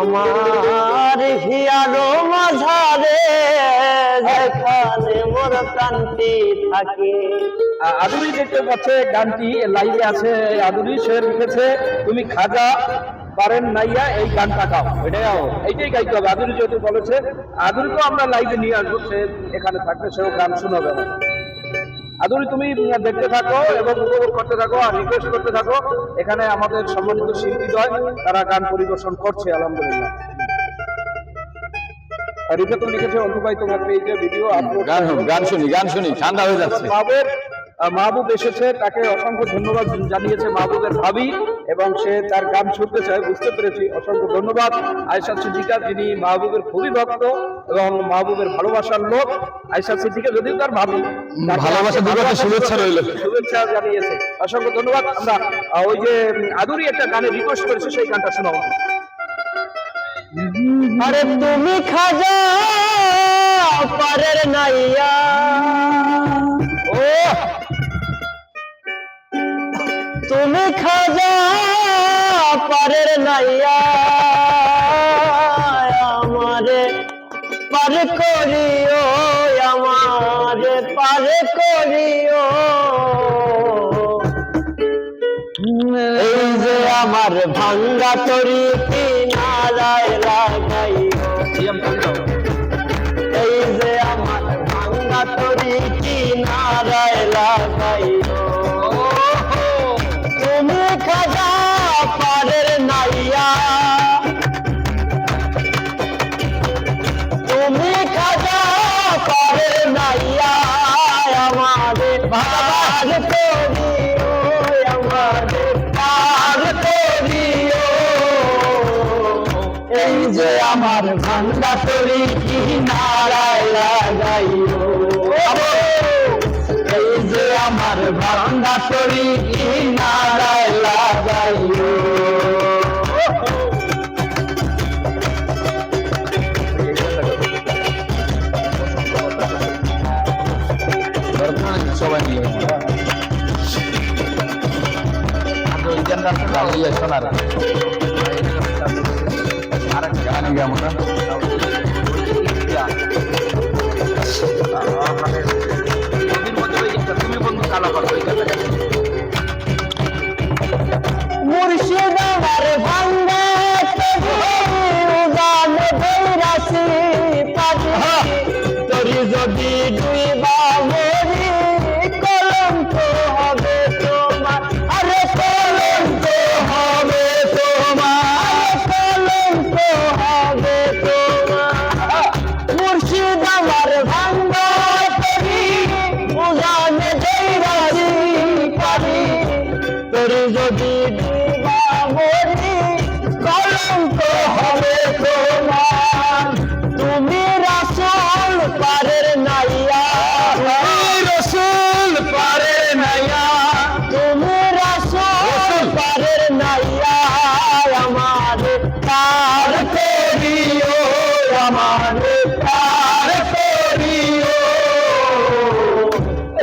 আমার হিয়ারো মাঝারে যেখানে মোর প্রান্তি থাকে। আদুরি দেখতে পাচ্ছে গানটি লাইভে আছে আদুরি সে লিখেছে তুমি খাজা পারেন নাইয়া এই গানটা গাও। এটাই এইটাই গাইতে হবে। আদুরি যেহেতু বলেছে আদুরিকেও আমরা লাইভে নিয়ে আসব সে এখানে থাকবে সেও গান শোনাবে। আদুরি তুমি দেখতে থাকো এবং উপভোগ করতে থাকো আর রিকোয়েস্ট করতে থাকো। এখানে আমাদের সম্মানিত শিল্পীদ্বয় তারা গান পরিবেশন করছে আলহামদুলিল্লাহ। আর তুমি লিখেছে অন্তু ভাই তোমার পেজে ভিডিও আপলোড গান শুনি গান শুনি ঠান্ডা হয়ে যাচ্ছে। মাহবুব এসেছে তাকে অসংখ্য ধন্যবাদ জানিয়েছে মাহবুবের ভাবি এবং সে তার গান শুনতে চায় বুঝতে পেরেছি অসংখ্য ধন্যবাদ। আয়সা সিদ্দিকা যিনি মাহবুবের খুবই ভক্ত এবং মাহবুবের ভালোবাসার লোক। আয়সা সিদ্দিকা যদিও তার ভাবি ভালোবাসা শুভেচ্ছা রইল। শুভেচ্ছা জানিয়েছে। অসংখ্য ধন্যবাদ। আমরা ওই যে আদুরি একটা গানে রিকোয়েস্ট করেছে সেই গানটা শোনাবো। আরে তুমি খাজা পারের নাইয়া। পারের নাইয়া আমারে পার করিও, আমারে পার করিও। এই যে আমার ভাঙ্গা তরি, কিনারায় লাগাইও। এই যে আমার ভাঙ্গা তরি কিনারায় লাগাইও। এই যে আমার ভাঙ্গা তরি কিনারায় gimana coba nih atau ya, nasional iya sonar sekarang jangan ya, murah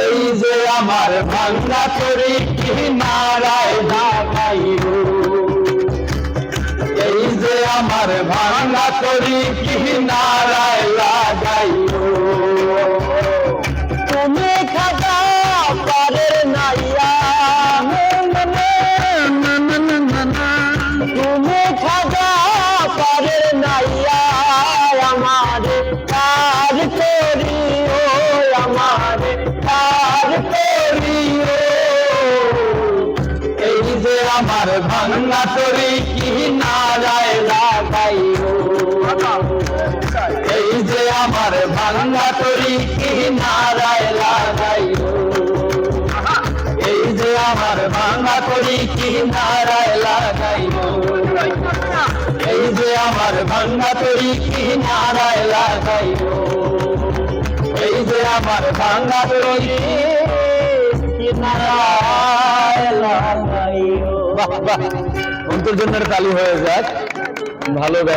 এই যে আমার ভাঙ্গা করি কিনারায় ঢাকাইও এই যে আমার ভাঙ্গা করি কিনারায় আমার ভাঙ্গা তরি কি নারায় লাগাইও এই যে আমার ভাঙ্গা তরি কি নারায় লাগাইও এই যে আমার ভাঙ্গা তরি কি নারায় লাগাইও এই যে আমার ভাঙ্গা তরি কি নারায় লাগাইও এই যে আমার তরি কি নারায় বাহ বাহ। অন্তর্জন্যের জন্য তালি হয়ে যাক। ভালো গাই।